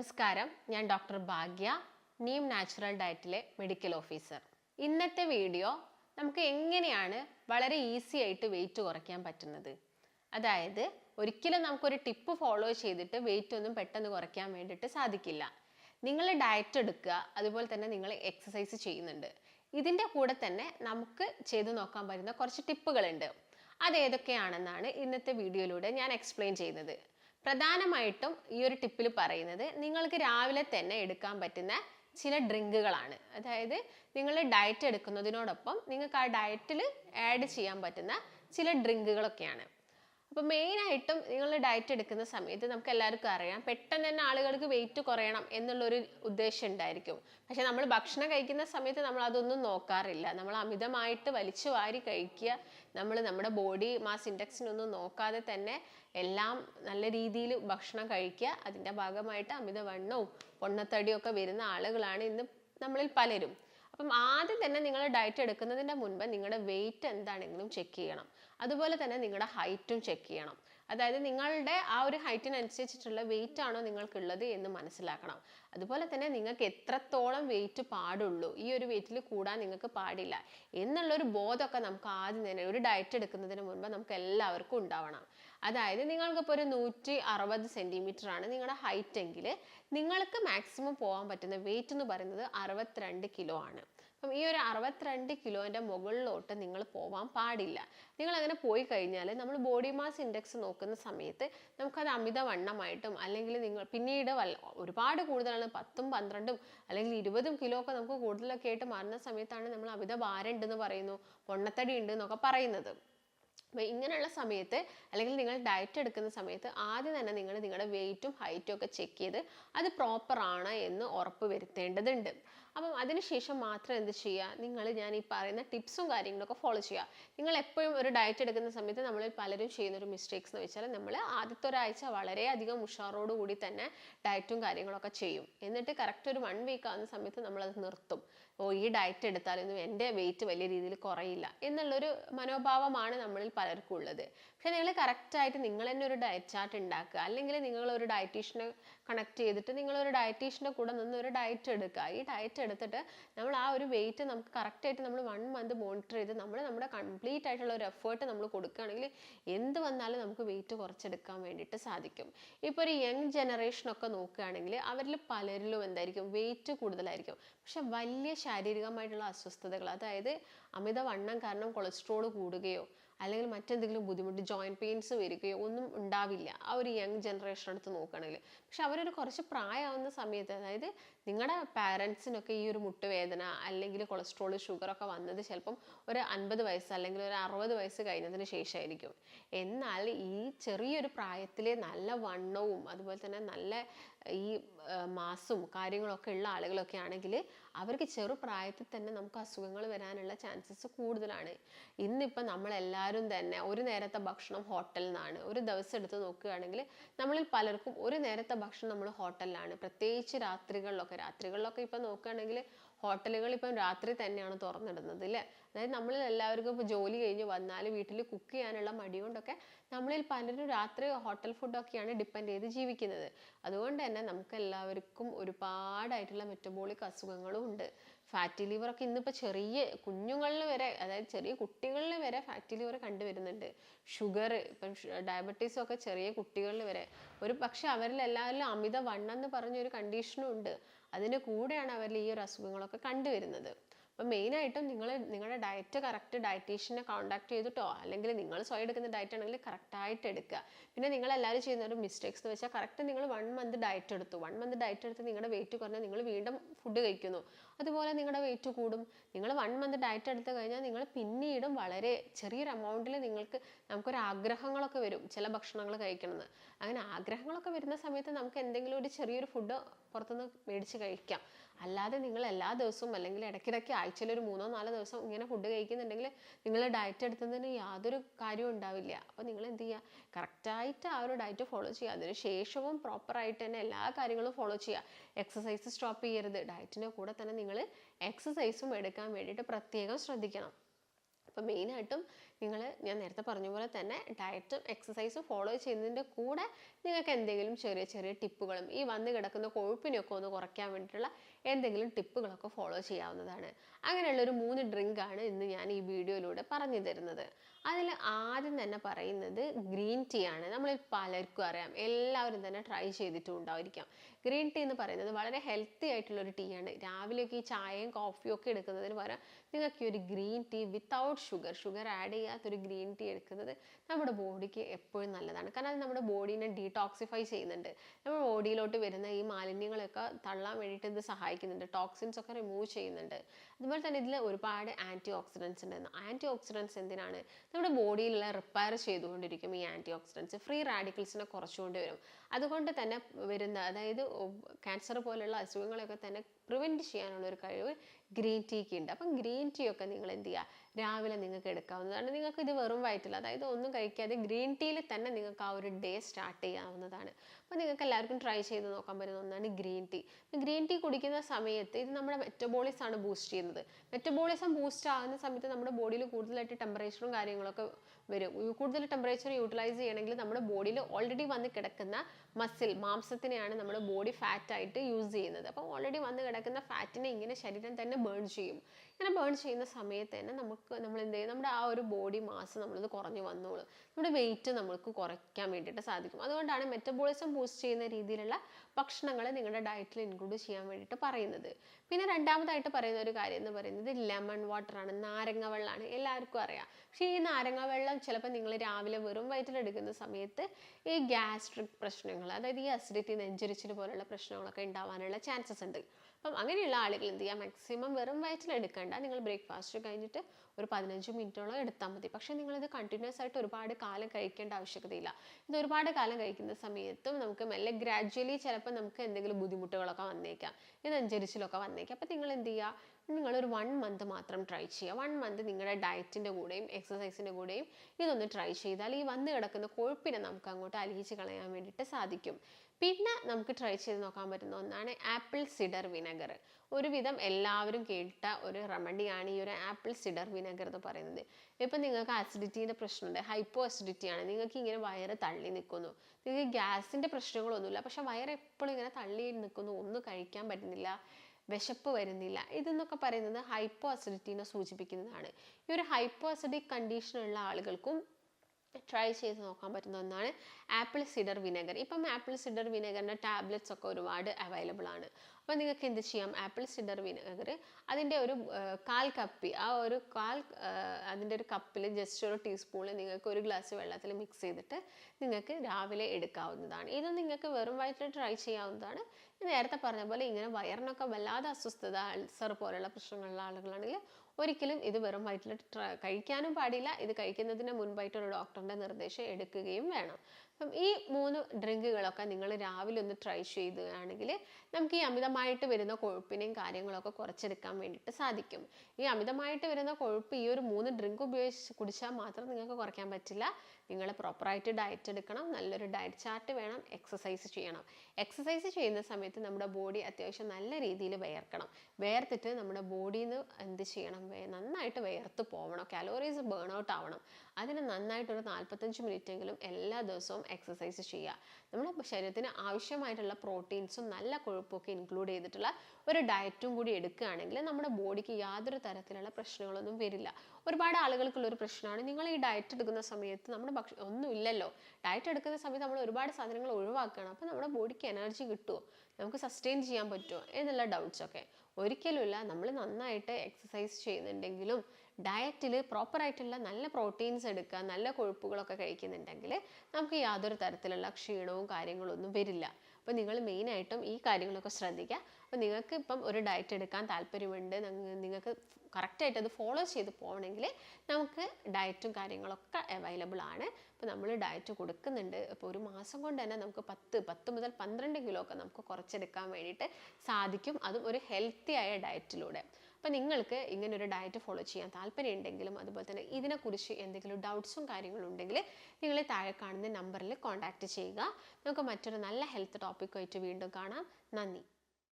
നമസ്കാരം. ഞാൻ doctor Bhagya Neem natural ഡയറ്റിലെ മെഡിക്കൽ ഓഫീസർ. ഇന്നത്തെ വീഡിയോ നമുക്ക് എങ്ങനെയാണ് വളരെ ഈസി ആയിട്ട് വെയിറ്റ് കുറയ്ക്കാൻ പറ്റുന്നത്? അതായത് ഒരിക്കലും നമുക്കൊരു ടിപ്പ് ഫോളോ ചെയ്തിട്ട് വെയിറ്റ് ഒന്നും പെട്ടെന്ന് കുറയ്ക്കാൻ വേണ്ടിയിട്ട് സാധിക്കില്ല. നിങ്ങൾ ഡയറ്റ് എടുക്കുക അതുപോലെ തന്നെ നിങ്ങൾ എക്സസൈസ് ചെയ്യുന്നുണ്ട്. ഇതിന്റെ കൂടെ തന്നെ നമുക്ക് ചെയ്തു നോക്കാൻ പറ്റുന്ന കുറച്ച് ടിപ്പുകളുണ്ട് അതേതൊക്കെയാണെന്നാണ് ഇന്നത്തെ വീഡിയോയിലൂടെ ഞാൻ എക്സ്പ്ലെയിൻ ചെയ്യുന്നത്. പ്രധാനമായിട്ടും ഈ ഒരു ടിപ്പിൽ പറയുന്നത് നിങ്ങൾക്ക് രാവിലെ തന്നെ എടുക്കാൻ പറ്റുന്ന ചില ഡ്രിങ്കുകളാണ്. അതായത് നിങ്ങൾ ഡയറ്റ് എടുക്കുന്നതിനോടൊപ്പം നിങ്ങൾക്ക് ആ ഡയറ്റിൽ ആഡ് ചെയ്യാൻ പറ്റുന്ന ചില ഡ്രിങ്കുകളൊക്കെയാണ്. അപ്പോൾ മെയിനായിട്ടും നിങ്ങൾ ഡയറ്റ് എടുക്കുന്ന സമയത്ത് നമുക്ക് എല്ലാവർക്കും അറിയാം പെട്ടെന്ന് തന്നെ ആളുകൾക്ക് വെയിറ്റ് കുറയണം എന്നുള്ളൊരു ഉദ്ദേശം ഉണ്ടായിരിക്കും. പക്ഷെ നമ്മൾ ഭക്ഷണം കഴിക്കുന്ന സമയത്ത് നമ്മൾ അതൊന്നും നോക്കാറില്ല. നമ്മൾ അമിതമായിട്ട് വലിച്ചു വാരി കഴിക്കുക നമ്മൾ നമ്മുടെ ബോഡി മാസ് ഇൻഡെക്സിനൊന്നും നോക്കാതെ തന്നെ എല്ലാം നല്ല രീതിയിൽ ഭക്ഷണം കഴിക്കുക അതിന്റെ ഭാഗമായിട്ട് അമിതവണ്ണവും പൊണ്ണത്തടിയും ഒക്കെ വരുന്ന ആളുകളാണ് ഇന്ന് നമ്മളിൽ പലരും. അപ്പം ആദ്യം തന്നെ നിങ്ങൾ ഡയറ്റ് എടുക്കുന്നതിന്റെ മുൻപ് നിങ്ങളുടെ വെയിറ്റ് എന്താണെങ്കിലും ചെക്ക് ചെയ്യണം. അതുപോലെ തന്നെ നിങ്ങളുടെ ഹൈറ്റും ചെക്ക് ചെയ്യണം. അതായത് നിങ്ങളുടെ ആ ഒരു ഹൈറ്റിനനുസരിച്ചിട്ടുള്ള വെയിറ്റ് ആണോ നിങ്ങൾക്കുള്ളത് എന്ന് മനസ്സിലാക്കണം. അതുപോലെ തന്നെ നിങ്ങൾക്ക് എത്രത്തോളം വെയിറ്റ് പാടുള്ളൂ ഈ ഒരു വെയിറ്റിൽ കൂടാൻ നിങ്ങൾക്ക് പാടില്ല എന്നുള്ളൊരു ബോധമൊക്കെ നമുക്ക് ആദ്യം തന്നെ ഒരു ഡയറ്റ് എടുക്കുന്നതിന് മുൻപ് നമുക്ക് എല്ലാവർക്കും ഉണ്ടാവണം. അതായത് നിങ്ങൾക്കിപ്പോൾ ഒരു നൂറ്റി അറുപത് സെന്റിമീറ്റർ ആണ് നിങ്ങളുടെ ഹൈറ്റ് എങ്കിൽ നിങ്ങൾക്ക് മാക്സിമം പോകാൻ പറ്റുന്ന വെയിറ്റ് എന്ന് പറയുന്നത് അറുപത്തിരണ്ട് കിലോ ആണ്. അപ്പം ഈ ഒരു അറുപത്തിരണ്ട് കിലോന്റെ മുകളിലോട്ട് നിങ്ങൾ പോവാൻ പാടില്ല. നിങ്ങൾ അങ്ങനെ പോയി കഴിഞ്ഞാൽ നമ്മൾ ബോഡി മാസ് ഇൻഡെക്സ് നോക്കുന്ന സമയത്ത് നമുക്കത് അമിതവണ്ണമായിട്ടും അല്ലെങ്കിൽ നിങ്ങൾ പിന്നീട് വല്ല ഒരുപാട് കൂടുതലാണ് പത്തും പന്ത്രണ്ടും അല്ലെങ്കിൽ ഇരുപതും കിലോ ഒക്കെ നമുക്ക് കൂടുതലൊക്കെ ആയിട്ട് മാറുന്ന സമയത്താണ് നമ്മൾ അമിത ഭാരം ഉണ്ടെന്ന് പറയുന്നു പൊണ്ണത്തടി ഉണ്ട് എന്നൊക്കെ പറയുന്നത്. അപ്പോൾ ഇങ്ങനെയുള്ള സമയത്ത് അല്ലെങ്കിൽ നിങ്ങൾ ഡയറ്റ് എടുക്കുന്ന സമയത്ത് ആദ്യം തന്നെ നിങ്ങൾ നിങ്ങളുടെ വെയിറ്റും ഹൈറ്റും ഒക്കെ ചെക്ക് ചെയ്ത് അത് പ്രോപ്പർ ആണ് എന്ന് ഉറപ്പ് വരുത്തേണ്ടതുണ്ട്. അപ്പം അതിനുശേഷം മാത്രം എന്ത് ചെയ്യുക? നിങ്ങൾ ഞാൻ ഈ പറയുന്ന ടിപ്സും കാര്യങ്ങളൊക്കെ ഫോളോ ചെയ്യുക. നിങ്ങൾ എപ്പോഴും ഒരു ഡയറ്റ് എടുക്കുന്ന സമയത്ത് നമ്മളിൽ പലരും ചെയ്യുന്ന ഒരു മിസ്റ്റേക്സ് എന്ന് വെച്ചാൽ നമ്മൾ ആദ്യത്തെ ഒരാഴ്ച വളരെയധികം ഉഷാറോട് കൂടി തന്നെ ഡയറ്റും കാര്യങ്ങളൊക്കെ ചെയ്യും. എന്നിട്ട് കറക്റ്റ് ഒരു വൺ വീക്ക് ആകുന്ന സമയത്ത് നമ്മളത് നിർത്തും. ഓ ഈ ഡയറ്റ് എടുത്താലൊന്നും എന്റെ വെയിറ്റ് വലിയ രീതിയിൽ കുറയില്ല എന്നുള്ളൊരു മനോഭാവമാണ് നമ്മളിൽ പലർക്കും ഉള്ളത്. പക്ഷെ നിങ്ങൾ കറക്റ്റായിട്ട് നിങ്ങൾ തന്നെ ഒരു ഡയറ്റ് ചാർട്ട് ഉണ്ടാക്കുക. അല്ലെങ്കിൽ നിങ്ങൾ ഒരു ഡയറ്റീഷ്യനെ കണക്ട് ചെയ്തിട്ട് നിങ്ങൾ ഒരു ഡയറ്റീഷ്യന്റെ കൂടെ നിന്ന് ഒരു ഡയറ്റ് എടുക്കുക. ഈ ഡയറ്റ് എടുത്തിട്ട് നമ്മൾ ആ ഒരു വെയിറ്റ് നമുക്ക് കറക്റ്റായിട്ട് നമ്മൾ വൺ മന്ത് മോണിറ്റർ ചെയ്ത് നമ്മൾ നമ്മുടെ കംപ്ലീറ്റ് ആയിട്ടുള്ള ഒരു എഫേർട്ട് നമ്മൾ കൊടുക്കുകയാണെങ്കിൽ എന്ത് വന്നാലും നമുക്ക് വെയിറ്റ് കുറച്ചെടുക്കാൻ വേണ്ടിയിട്ട് സാധിക്കും. ഇപ്പോൾ ഒരു യങ് ജനറേഷനൊക്കെ നോക്കുകയാണെങ്കിൽ അവരിൽ പലരിലും എന്തായിരിക്കും? വെയിറ്റ് കൂടുതലായിരിക്കും. പക്ഷെ വലിയ ശാരീരികമായിട്ടുള്ള അസ്വസ്ഥതകൾ അതായത് അമിതവണ്ണം കാരണം കൊളസ്ട്രോൾ കൂടുകയോ അല്ലെങ്കിൽ മറ്റെന്തെങ്കിലും ബുദ്ധിമുട്ട് ജോയിന്റ് പെയിൻസ് വരികയോ ഒന്നും ഉണ്ടാവില്ല ആ ഒരു യങ് ജനറേഷൻ എടുത്ത് നോക്കുകയാണെങ്കിൽ. പക്ഷെ അവരൊരു കുറച്ച് പ്രായമാവുന്ന സമയത്ത് അതായത് നിങ്ങളുടെ പാരൻസിനൊക്കെ ഈ ഒരു മുട്ടുവേദന അല്ലെങ്കിൽ കൊളസ്ട്രോൾ ഷുഗറൊക്കെ വന്നത് ചിലപ്പം ഒരു അൻപത് വയസ്സ് അല്ലെങ്കിൽ ഒരു അറുപത് വയസ്സ് കഴിഞ്ഞതിന് ശേഷമായിരിക്കും എന്നാൽ ഈ ചെറിയൊരു പ്രായത്തിൽ നല്ല വണ്ണവും അതുപോലെ തന്നെ നല്ല ഈ മാസും കാര്യങ്ങളൊക്കെ ഉള്ള ആളുകളൊക്കെ ആണെങ്കിൽ അവർക്ക് ചെറു പ്രായത്തിൽ തന്നെ നമുക്ക് അസുഖങ്ങൾ വരാനുള്ള ചാൻസസ് കൂടുതലാണ്. ഇന്നിപ്പോൾ നമ്മളെല്ലാവരും തന്നെ ഒരു നേരത്തെ ഭക്ഷണം ഹോട്ടലിൽ നിന്നാണ് ഒരു ദിവസം എടുത്ത് നോക്കുകയാണെങ്കിൽ നമ്മളിൽ പലർക്കും ഒരു നേരത്തെ ഭക്ഷണം നമ്മൾ ഹോട്ടലിലാണ്. പ്രത്യേകിച്ച് രാത്രികളിലൊക്കെ രാത്രികളിലൊക്കെ ഇപ്പം നോക്കുകയാണെങ്കിൽ ഹോട്ടലുകൾ ഇപ്പം രാത്രി തന്നെയാണ് തുറന്നിടുന്നത് അല്ലേ അതായത് നമ്മളിൽ എല്ലാവർക്കും ഇപ്പോൾ ജോലി കഴിഞ്ഞ് വന്നാൽ വീട്ടിൽ കുക്ക് ചെയ്യാനുള്ള മടി കൊണ്ടൊക്കെ നമ്മളിൽ പലരും രാത്രി ഹോട്ടൽ ഫുഡൊക്കെയാണ് ഡിപ്പെൻഡ് ചെയ്ത് ജീവിക്കുന്നത്. അതുകൊണ്ട് തന്നെ നമുക്ക് എല്ലാവർക്കും ഒരുപാടായിട്ടുള്ള മെറ്റബോളിക് അസുഖങ്ങളും ഉണ്ട്. ഫാറ്റി ലിവറൊക്കെ ഇന്നിപ്പോൾ ചെറിയ കുഞ്ഞുങ്ങളിൽ വരെ അതായത് ചെറിയ കുട്ടികളിൽ വരെ ഫാറ്റി ലിവർ കണ്ടുവരുന്നുണ്ട്. ഷുഗർ ഇപ്പം ഡയബറ്റീസൊക്കെ ചെറിയ കുട്ടികളിൽ വരെ. ഒരു പക്ഷെ അവരിൽ എല്ലാവരിലും അമിത വണ്ണം എന്ന് പറഞ്ഞൊരു കണ്ടീഷനും ഉണ്ട്. അതിന് കൂടെയാണ് അവരിൽ ഈ ഒരു അസുഖങ്ങളൊക്കെ കണ്ടുവരുന്നത്. അപ്പം മെയിനായിട്ടും നിങ്ങൾ നിങ്ങളുടെ ഡയറ്റ് കറക്റ്റ് ഡയറ്റീഷ്യനെ കോൺടാക്ട് ചെയ്തിട്ടോ അല്ലെങ്കിൽ നിങ്ങൾ സ്വയം എടുക്കുന്ന ഡയറ്റ് ആണെങ്കിൽ കറക്റ്റായിട്ട് എടുക്കുക. പിന്നെ നിങ്ങൾ എല്ലാവരും ചെയ്യുന്ന ഒരു മിസ്റ്റേക്സ് എന്ന് വെച്ചാൽ കറക്റ്റ് നിങ്ങൾ വൺ മന്ത് ഡയറ്റ് എടുത്തു. വൺ മന്ത് ഡയറ്റ് എടുത്ത് നിങ്ങളുടെ വെയിറ്റ് കുറഞ്ഞാൽ നിങ്ങൾ വീണ്ടും ഫുഡ് കഴിക്കുന്നു. അതുപോലെ നിങ്ങളുടെ വെയിറ്റ് കൂടും. നിങ്ങൾ വൺ മന്ത് ഡയറ്റ് എടുത്തു കഴിഞ്ഞാൽ നിങ്ങൾ പിന്നീടും വളരെ ചെറിയൊരു എമൗണ്ടിൽ നിങ്ങൾക്ക് നമുക്കൊരു ആഗ്രഹങ്ങളൊക്കെ വരും ചില ഭക്ഷണങ്ങൾ കഴിക്കണമെന്ന്. അങ്ങനെ ആഗ്രഹങ്ങളൊക്കെ വരുന്ന സമയത്ത് നമുക്ക് എന്തെങ്കിലും ഒരു ചെറിയൊരു ഫുഡ് പുറത്തുനിന്ന് മേടിച്ച് കഴിക്കാം. അല്ലാതെ നിങ്ങൾ എല്ലാ ദിവസവും അല്ലെങ്കിൽ ഇടയ്ക്കിടയ്ക്ക് ആഴ്ചയിൽ ഒരു മൂന്നോ നാലോ ദിവസം ഇങ്ങനെ ഫുഡ് കഴിക്കുന്നുണ്ടെങ്കിൽ നിങ്ങൾ ഡയറ്റ് എടുത്തതിന് യാതൊരു കാര്യവും ഉണ്ടാവില്ല. അപ്പോൾ നിങ്ങൾ എന്ത് ചെയ്യുക? കറക്റ്റായിട്ട് ആ ഒരു ഡയറ്റ് ഫോളോ ചെയ്യുക. അതിന് ശേഷവും പ്രോപ്പറായിട്ട് തന്നെ എല്ലാ കാര്യങ്ങളും ഫോളോ ചെയ്യുക. എക്സസൈസ് സ്റ്റോപ്പ് ചെയ്യരുത്. ഡയറ്റിന്റെ കൂടെ തന്നെ നിങ്ങൾ എക്സസൈസും എടുക്കാൻ വേണ്ടിയിട്ട് പ്രത്യേകം ശ്രദ്ധിക്കണം. അപ്പോൾ മെയിനായിട്ടും നിങ്ങൾ ഞാൻ നേരത്തെ പറഞ്ഞ പോലെ തന്നെ ഡയറ്റും എക്സസൈസും ഫോളോ ചെയ്യുന്നതിന്റെ കൂടെ നിങ്ങൾക്ക് എന്തെങ്കിലും ചെറിയ ചെറിയ ടിപ്പുകളും ഈ വന്ന് കിടക്കുന്ന കൊഴുപ്പിനെയൊക്കെ ഒന്ന് കുറയ്ക്കാൻ വേണ്ടിയിട്ടുള്ള എന്തെങ്കിലും ടിപ്പുകളൊക്കെ ഫോളോ ചെയ്യാവുന്നതാണ്. അങ്ങനെയുള്ള ഒരു മൂന്ന് ഡ്രിങ്കാണ് ഇന്ന് ഞാൻ ഈ വീഡിയോയിലൂടെ പറഞ്ഞു തരുന്നത്. അതിൽ ആദ്യം തന്നെ പറയുന്നത് ഗ്രീൻ ടീ ആണ്. നമ്മൾ പലർക്കും അറിയാം എല്ലാവരും തന്നെ ട്രൈ ചെയ്തിട്ടും ഉണ്ടായിരിക്കാം. ഗ്രീൻ ടീ എന്ന് പറയുന്നത് വളരെ ഹെൽത്തി ആയിട്ടുള്ള ഒരു ടീ ആണ്. രാവിലെയൊക്കെ ഈ ചായയും കോഫിയും ഒക്കെ എടുക്കുന്നതിന് പകരം നിങ്ങൾക്ക് ഈ ഒരു green tea without sugar sugar add ചെയ്യാത്തൊരു ഗ്രീൻ ടീ എടുക്കുന്നത് നമ്മുടെ ബോഡിക്ക് എപ്പോഴും നല്ലതാണ്. കാരണം അത് നമ്മുടെ ബോഡീനെ ഡീടോക്സിഫൈ ചെയ്യുന്നുണ്ട്. നമ്മുടെ ബോഡിയിലോട്ട് വരുന്ന ഈ മാലിന്യങ്ങളൊക്കെ തള്ളാൻ വേണ്ടിയിട്ട് ഇത് സഹായിക്കുന്നുണ്ട്. ടോക്സിൻസ് ഒക്കെ റിമൂവ് ചെയ്യുന്നുണ്ട്. അതുപോലെ തന്നെ ഇതിൽ ഒരുപാട് ആന്റി ഓക്സിഡൻസ് ഉണ്ട്. ആന്റി ഓക്സിഡൻസ് എന്തിനാണ്? നമ്മുടെ ബോഡിയിലുള്ള റിപ്പയർ ചെയ്തുകൊണ്ടിരിക്കും ഈ ആന്റി ഓക്സിഡൻസ് ഫ്രീ റാഡിക്കൽസിനെ കുറച്ചുകൊണ്ട് വരും. അതുകൊണ്ട് തന്നെ വരുന്ന അതായത് ക്യാൻസർ പോലുള്ള അസുഖങ്ങളൊക്കെ തന്നെ പ്രിവെന്റ് ചെയ്യാനുള്ള ഒരു കഴിവ് ഗ്രീൻ ടീക്ക് ഉണ്ട്. അപ്പം ഗ്രീൻ ടീ ഒക്കെ നിങ്ങൾ എന്ത് ചെയ്യുക? രാവിലെ നിങ്ങൾക്ക് എടുക്കാവുന്നതാണ്. നിങ്ങൾക്ക് ഇത് വെറും വയറ്റിൽ അതായത് ഒന്നും കഴിക്കാതെ ഗ്രീൻ ടീയിൽ തന്നെ നിങ്ങൾക്ക് ആ ഒരു ഡേ സ്റ്റാർട്ട് ചെയ്യാവുന്നതാണ്. അപ്പോൾ നിങ്ങൾക്ക് എല്ലാവർക്കും ട്രൈ ചെയ്ത് നോക്കാൻ പറ്റുന്ന ഒന്നാണ് ഗ്രീൻ ടീ ഗ്രീൻ ടീ കുടിക്കുന്ന സമയത്ത് ഇത് നമ്മുടെ മെറ്റബോളിസം ആണ് ബൂസ്റ്റ് ചെയ്യുന്നത്. മെറ്റബോളിസം ബൂസ്റ്റ് ആകുന്ന സമയത്ത് നമ്മുടെ ബോഡിയിൽ കൂടുതലായിട്ട് ടെമ്പറേച്ചറും കാര്യങ്ങളൊക്കെ വരും. കൂടുതൽ ടെമ്പറേച്ചർ യൂട്ടിലൈസ് ചെയ്യണമെങ്കിൽ നമ്മുടെ ബോഡിയിൽ ഓൾറെഡി വന്ന് കിടക്കുന്ന മസിൽ മാംസത്തിനെയാണ് നമ്മുടെ ബോഡി ഫാറ്റ് ആയിട്ട് യൂസ് ചെയ്യുന്നത്. അപ്പോൾ ഓൾറെഡി വന്ന് കിടക്കുന്ന ഫാറ്റിനെ ഇങ്ങനെ ശരീരം തന്നെ ബേൺ ചെയ്യും. ഇങ്ങനെ ബേൺ ചെയ്യുന്ന സമയത്ത് തന്നെ നമുക്ക് നമ്മൾ എന്ത് ചെയ്യും? നമ്മുടെ ആ ഒരു ബോഡി മാസ് നമ്മളത് കുറഞ്ഞു വന്നോളും. നമ്മുടെ വെയിറ്റ് നമുക്ക് കുറയ്ക്കാൻ വേണ്ടിയിട്ട് സാധിക്കും. അതുകൊണ്ടാണ് മെറ്റബോളിസം ബൂസ്റ്റ് ചെയ്യുന്ന രീതിയിലുള്ള ഭക്ഷണങ്ങൾ നിങ്ങളുടെ ഡയറ്റിൽ ഇൻക്ലൂഡ് ചെയ്യാൻ വേണ്ടിയിട്ട് പറയുന്നത്. പിന്നെ രണ്ടാമതായിട്ട് പറയുന്ന ഒരു കാര്യം എന്ന് പറയുന്നത് ലെമൺ വാട്ടറാണ് നാരങ്ങ വെള്ളമാണ്. എല്ലാവർക്കും അറിയാം. പക്ഷേ ഈ നാരങ്ങ വെള്ളം ചിലപ്പോൾ നിങ്ങൾ രാവിലെ വെറും വയറ്റിലെടുക്കുന്ന സമയത്ത് ഈ ഗ്യാസ്ട്രിക് പ്രശ്നങ്ങൾ അതായത് ഈ അസിഡിറ്റി നെഞ്ചരിച്ചിൽ പോലുള്ള പ്രശ്നങ്ങളൊക്കെ ഉണ്ടാവാനുള്ള ചാൻസസ് ഉണ്ട്. അപ്പം അങ്ങനെയുള്ള ആളുകൾ എന്ത് ചെയ്യുക മാക്സിമം വെറും വയറ്റിലെടുക്കേണ്ട നിങ്ങൾ ബ്രേക്ക്ഫാസ്റ്റ് കഴിഞ്ഞിട്ട് ഒരു പതിനഞ്ച് മിനിറ്റോളം എടുത്താൽ മതി. പക്ഷേ നിങ്ങളിത് കണ്ടിന്യൂസ് ആയിട്ട് ഒരുപാട് കാലം കഴിക്കേണ്ട ആവശ്യകതയില്ല. ഇത് ഒരുപാട് കാലം കഴിക്കുന്ന സമയത്തും നമുക്ക് മെല്ലെ ഗ്രാജ്വലി ചിലപ്പോൾ നമുക്ക് എന്തെങ്കിലും ബുദ്ധിമുട്ടുകളൊക്കെ വന്നേക്കാം. ഇത് നെഞ്ചരിച്ചിലൊക്കെ വന്നേക്കാം. അപ്പോൾ നിങ്ങൾ എന്ത് ചെയ്യുക നിങ്ങളൊരു വൺ മന്ത് മാത്രം ട്രൈ ചെയ്യുക. വൺ മന്ത് നിങ്ങളുടെ ഡയറ്റിന്റെ കൂടെയും എക്സസൈസിന്റെ കൂടെയും ഇതൊന്ന് ട്രൈ ചെയ്താൽ ഈ വന്ന് കിടക്കുന്ന കൊഴുപ്പിനെ നമുക്ക് അങ്ങോട്ട് അലിയിച്ച് കളയാൻ വേണ്ടിയിട്ട് സാധിക്കും. പിന്നെ നമുക്ക് ട്രൈ ചെയ്ത് നോക്കാൻ പറ്റുന്ന ഒന്നാണ് ആപ്പിൾ സിഡർ വിനെഗർ ഒരുവിധം എല്ലാവരും കേട്ട ഒരു റെമഡിയാണ് ഈ ഒരു ആപ്പിൾ സിഡർ വിനെഗർ എന്ന് പറയുന്നത്. ഇപ്പം നിങ്ങൾക്ക് അസിഡിറ്റീന്റെ പ്രശ്നമുണ്ട് ഹൈപ്പോ അസിഡിറ്റിയാണ് നിങ്ങൾക്ക് ഇങ്ങനെ വയറ് തള്ളി നിൽക്കുന്നു നിങ്ങൾക്ക് ഗ്യാസിന്റെ പ്രശ്നങ്ങളൊന്നുമില്ല. പക്ഷെ വയറ് എപ്പോഴും ഇങ്ങനെ തള്ളി നിൽക്കുന്നു ഒന്നും കഴിക്കാൻ പറ്റുന്നില്ല വിശപ്പ് വരുന്നില്ല. ഇതെന്നൊക്കെ പറയുന്നത് ഹൈപ്പോ അസിഡിറ്റീനെ സൂചിപ്പിക്കുന്നതാണ്. ഈ ഒരു ഹൈപ്പോ അസിഡിക് കണ്ടീഷനുള്ള ആളുകൾക്കും ട്രൈ ചെയ്ത് നോക്കാൻ പറ്റുന്ന ഒന്നാണ് ആപ്പിൾ സിഡർ വിനെഗർ. ഇപ്പം ആപ്പിൾ സിഡർ വിനെഗറിന്റെ ടാബ്ലറ്റ്സ് ഒക്കെ ഒരുപാട് അവൈലബിൾ ആണ്. അപ്പോൾ നിങ്ങൾക്ക് എന്ത് ചെയ്യാം? ആപ്പിൾ സിഡർ വിനെഗർ അതിന്റെ ഒരു കാൽ കപ്പി ആ ഒരു കാൽ അതിന്റെ ഒരു കപ്പിൽ ജസ്റ്റ് ഒരു ടീസ്പൂണിൽ നിങ്ങൾക്ക് ഒരു ഗ്ലാസ് വെള്ളത്തിൽ മിക്സ് ചെയ്തിട്ട് നിങ്ങൾക്ക് രാവിലെ എടുക്കാവുന്നതാണ്. ഇത് നിങ്ങൾക്ക് വെറും വയറ്റിൽ ട്രൈ ചെയ്യാവുന്നതാണ്. നേരത്തെ പറഞ്ഞ പോലെ ഇങ്ങനെ വയറിനൊക്കെ വല്ലാതെ അസ്വസ്ഥത അൾസർ പോലെയുള്ള പ്രശ്നങ്ങളുള്ള ആളുകളാണെങ്കിൽ ഒരിക്കലും ഇത് വെറും വയറ്റിൽ കഴിക്കാനും പാടില്ല. ഇത് കഴിക്കുന്നതിന് മുൻപായിട്ട് ഒരു ഡോക്ടറുടെ നിർദ്ദേശം എടുക്കുകയും വേണം. അപ്പം ഈ മൂന്ന് ഡ്രിങ്കുകളൊക്കെ നിങ്ങൾ രാവിലെ ഒന്ന് ട്രൈ ചെയ്യുകയാണെങ്കിൽ നമുക്ക് ഈ അമിതമായിട്ട് വരുന്ന കൊഴുപ്പിനെയും കാര്യങ്ങളൊക്കെ കുറച്ചെടുക്കാൻ വേണ്ടിയിട്ട് സാധിക്കും. ഈ അമിതമായിട്ട് വരുന്ന കൊഴുപ്പ് ഈ ഒരു മൂന്ന് ഡ്രിങ്ക് ഉപയോഗിച്ച് കുടിച്ചാൽ മാത്രം നിങ്ങൾക്ക് കുറയ്ക്കാൻ പറ്റില്ല. നിങ്ങൾ പ്രോപ്പറായിട്ട് ഡയറ്റ് എടുക്കണം. നല്ലൊരു ഡയറ്റ് ചാർട്ട് വേണം. എക്സസൈസ് ചെയ്യണം. എക്സസൈസ് ചെയ്യുന്ന സമയത്ത് നമ്മുടെ ബോഡി അത്യാവശ്യം നല്ല രീതിയിൽ വിയർക്കണം. വേർത്തിട്ട് നമ്മുടെ ബോഡിയിൽ നിന്ന് എന്ത് ചെയ്യണം? നന്നായിട്ട് വിയർത്ത് പോകണം കാലോറീസ് ബേൺ ഔട്ട് ആവണം. അതിന് നന്നായിട്ടൊരു നാൽപ്പത്തഞ്ച് മിനിറ്റെങ്കിലും എല്ലാ ദിവസവും എക്സസൈസ് ചെയ്യുക നമ്മുടെ ശരീരത്തിന് ആവശ്യമായിട്ടുള്ള പ്രോട്ടീൻസും നല്ല കൊഴുപ്പൊക്കെ ഇൻക്ലൂഡ് ചെയ്തിട്ടുള്ള ഒരു ഡയറ്റും കൂടി എടുക്കുകയാണെങ്കിൽ നമ്മുടെ ബോഡിക്ക് യാതൊരു തരത്തിലുള്ള പ്രശ്നങ്ങളൊന്നും വരില്ല. ഒരുപാട് ആളുകൾക്കുള്ള ഒരു പ്രശ്നമാണ്. നിങ്ങൾ ഈ ഡയറ്റ് എടുക്കുന്ന സമയത്ത് നമ്മുടെ ഭക്ഷ ഒന്നുമില്ലല്ലോ ഡയറ്റ് എടുക്കുന്ന സമയത്ത് നമ്മൾ ഒരുപാട് സാധനങ്ങൾ ഒഴിവാക്കുകയാണ്. അപ്പോൾ നമ്മുടെ ബോഡിക്ക് എനർജി കിട്ടുമോ നമുക്ക് സസ്റ്റെയിൻ ചെയ്യാൻ പറ്റുമോ എന്നുള്ള ഡൗട്ട്സ് ഒക്കെ. ഒരിക്കലുമില്ല. നമ്മൾ നന്നായിട്ട് എക്സസൈസ് ചെയ്യുന്നുണ്ടെങ്കിലും ഡയറ്റിൽ പ്രോപ്പറായിട്ടുള്ള നല്ല പ്രോട്ടീൻസ് എടുക്കുക നല്ല കൊഴുപ്പുകളൊക്കെ കഴിക്കുന്നുണ്ടെങ്കിൽ നമുക്ക് യാതൊരു തരത്തിലുള്ള ക്ഷീണവും കാര്യങ്ങളൊന്നും വരില്ല. അപ്പോൾ നിങ്ങൾ മെയിനായിട്ടും ഈ കാര്യങ്ങളൊക്കെ ശ്രദ്ധിക്കുക. അപ്പോൾ നിങ്ങൾക്ക് ഇപ്പം ഒരു ഡയറ്റ് എടുക്കാൻ താല്പര്യമുണ്ട് നിങ്ങൾക്ക് കറക്റ്റായിട്ട് അത് ഫോളോ ചെയ്ത് പോകണമെങ്കിൽ നമുക്ക് ഡയറ്റും കാര്യങ്ങളൊക്കെ അവൈലബിൾ ആണ്. അപ്പോൾ നമ്മൾ ഡയറ്റ് കൊടുക്കുന്നുണ്ട്. അപ്പോൾ ഒരു മാസം കൊണ്ട് തന്നെ നമുക്ക് പത്ത് പത്ത് മുതൽ പന്ത്രണ്ട് കിലോ ഒക്കെ നമുക്ക് കുറച്ചെടുക്കാൻ വേണ്ടിയിട്ട് സാധിക്കും. അതും ഒരു ഹെൽത്തി ആയ ഡയറ്റിലൂടെ അപ്പോൾ നിങ്ങൾക്ക് ഇങ്ങനെ ഒരു ഡയറ്റ് ഫോളോ ചെയ്യാൻ താല്പര്യം ഉണ്ടെങ്കിലും അതുപോലെ തന്നെ ഇതിനെക്കുറിച്ച് എന്തെങ്കിലും ഡൗട്ട്സും കാര്യങ്ങളും ഉണ്ടെങ്കിൽ നിങ്ങൾ താഴെ കാണുന്ന നമ്പറിൽ കോൺടാക്റ്റ് ചെയ്യുക. നമുക്ക് മറ്റൊരു നല്ല ഹെൽത്ത് ടോപ്പിക്കുമായിട്ട് വീണ്ടും കാണാം. നന്ദി.